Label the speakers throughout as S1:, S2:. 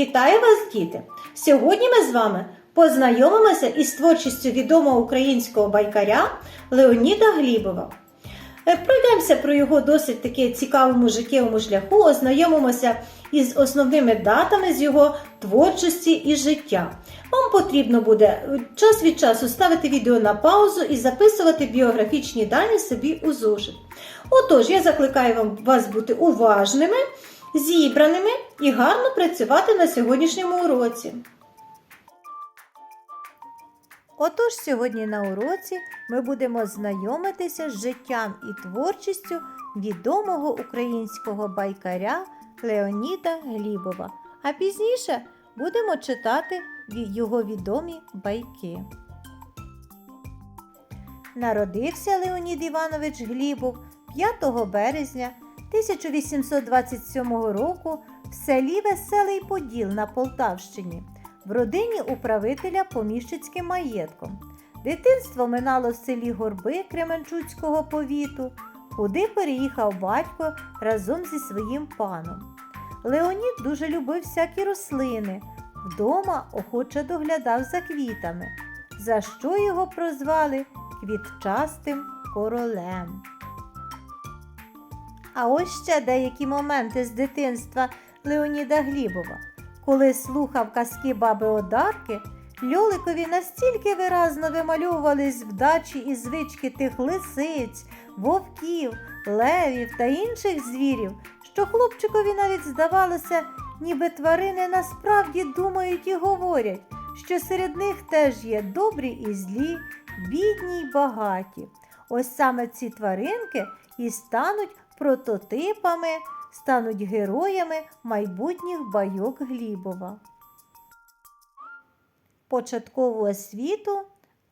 S1: Вітаю вас, діти! Сьогодні ми з вами познайомимося із творчістю відомого українського байкаря Леоніда Глібова. Е, Пройдемося про його досить таки цікавому життєвому шляху, ознайомимося із основними датами з його творчості і життя. Вам потрібно буде е, час від часу ставити відео на паузу і записувати біографічні дані собі у зошит. Отож, я закликаю вам вас бути уважними, зібраними і гарно працювати на сьогоднішньому уроці. Отож, сьогодні на уроці ми будемо знайомитися з життям і творчістю відомого українського байкаря Леоніда Глібова. А пізніше будемо читати його відомі байки. Народився Леонід Іванович Глібов 5 березня 1827 року в селі Веселий Поділ на Полтавщині в родині управителя поміщицьким маєтком. Дитинство минало в селі Горби Кременчуцького повіту, куди переїхав батько разом зі своїм паном. Леонід дуже любив всякі рослини, вдома охоче доглядав за квітами, за що його прозвали квітчастим королем. А ось ще деякі моменти з дитинства Леоніда Глібова. Коли слухав казки баби Одарки, Льоликові настільки виразно вимальовувались вдачі і звички тих лисиць, вовків, левів та інших звірів, що хлопчикові навіть здавалося, ніби тварини насправді думають і говорять, що серед них теж є добрі і злі, бідні й багаті. Ось саме ці тваринки і стануть прототипами, стануть героями майбутніх байок Глібова. Початкову освіту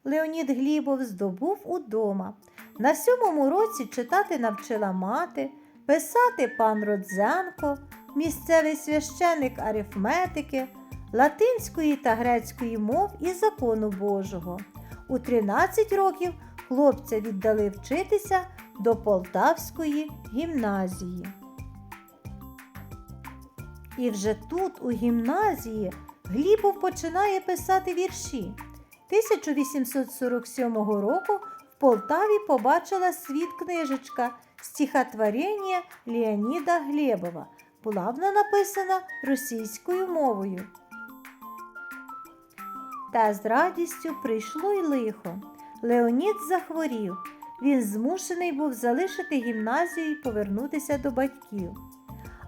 S1: Леонід Глібов здобув удома. На сьомому році читати навчила мати, писати пан Родзенко, місцевий священик арифметики, латинської та грецької мов і закону Божого. У 13 років хлопця віддали вчитися до Полтавської гімназії. І вже тут, у гімназії, Глібов починає писати вірші. 1847 року в Полтаві побачила світ книжечка стихотворення Леоніда Глебова. Була вона написана російською мовою. Та з радістю прийшло й лихо. Леонід захворів. Він змушений був залишити гімназію і повернутися до батьків.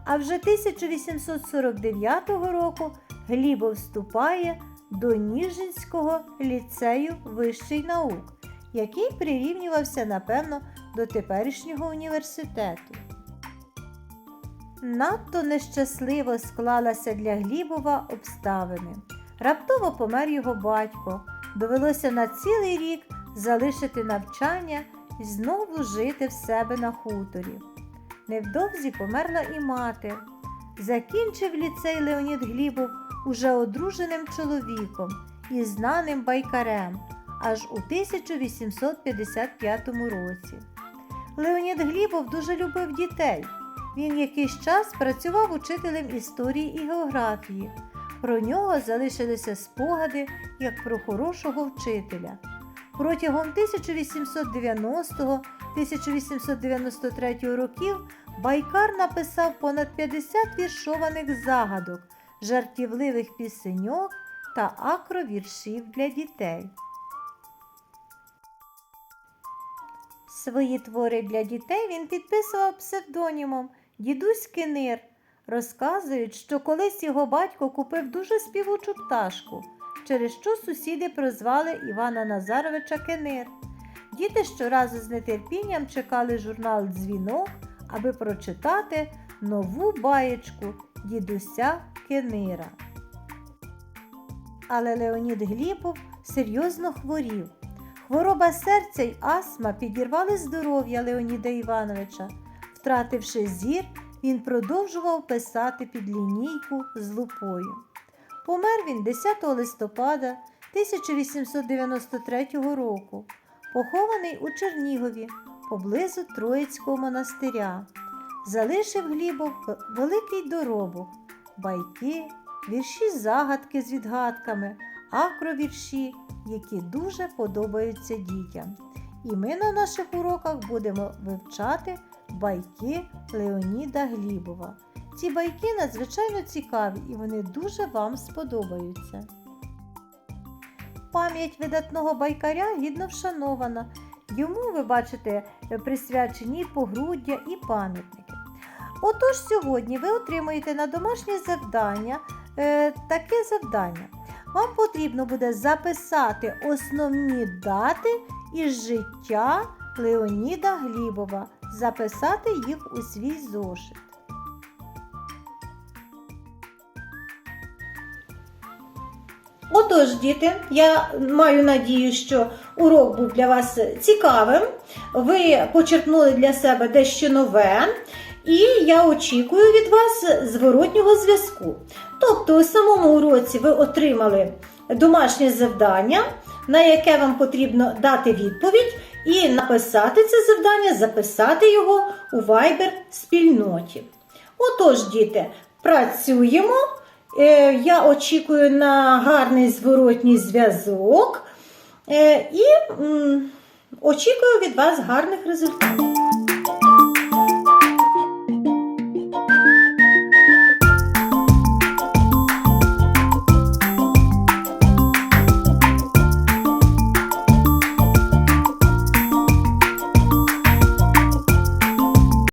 S1: А вже 1849 року Глібов вступає до Ніжинського ліцею вищих наук, який прирівнювався, напевно, до теперішнього університету. Надто нещасливо склалася для Глібова обставини. Раптово помер його батько. Довелося на цілий рік залишити навчання і знову жити в себе на хуторі. Невдовзі померла і мати. Закінчив ліцей Леонід Глібов уже одруженим чоловіком і знаним байкарем аж у 1855 році. Леонід Глібов дуже любив дітей. Він якийсь час працював учителем історії і географії. Про нього залишилися спогади як про хорошого вчителя. Протягом 1890-1893 років Байкар написав понад 50 віршованих загадок, жартівливих пісеньок та акровіршів для дітей. Свої твори для дітей він підписував псевдонімом Дідусь Кенир. Розказують, що колись його батько купив дуже співучу пташку, через що сусіди прозвали Івана Назаровича Кенир. Діти щоразу з нетерпінням чекали журнал Дзвінок, аби прочитати нову баєчку дідуся Кенира. Але Леонід Глібов серйозно хворів. Хвороба серця й астма підірвали здоров'я Леоніда Івановича. Втративши зір, він продовжував писати під лінійку з лупою. Помер він 10 листопада 1893 року, похований у Чернігові поблизу Троїцького монастиря. Залишив Глібов великий доробок, байки, вірші загадки з відгадками, акровірші, які дуже подобаються дітям. І ми на наших уроках будемо вивчати байки Леоніда Глібова. Ці байки надзвичайно цікаві і вони дуже вам сподобаються. Пам'ять видатного байкаря гідно вшанована. Йому, ви бачите, присвячені погруддя і пам'ятники. Отож, сьогодні ви отримуєте на домашнє завдання е, таке завдання. Вам потрібно буде записати основні дати із життя Леоніда Глібова, записати їх у свій зошит. Отож, діти, я маю надію, що урок був для вас цікавим. Ви почерпнули для себе дещо нове, і я очікую від вас зворотнього зв'язку. Тобто, у самому уроці ви отримали домашнє завдання, на яке вам потрібно дати відповідь, і написати це завдання, записати його у Viber спільноті. Отож, діти, працюємо. Е, Я очікую на гарний зворотній зв'язок е, і очікую від вас гарних результатів.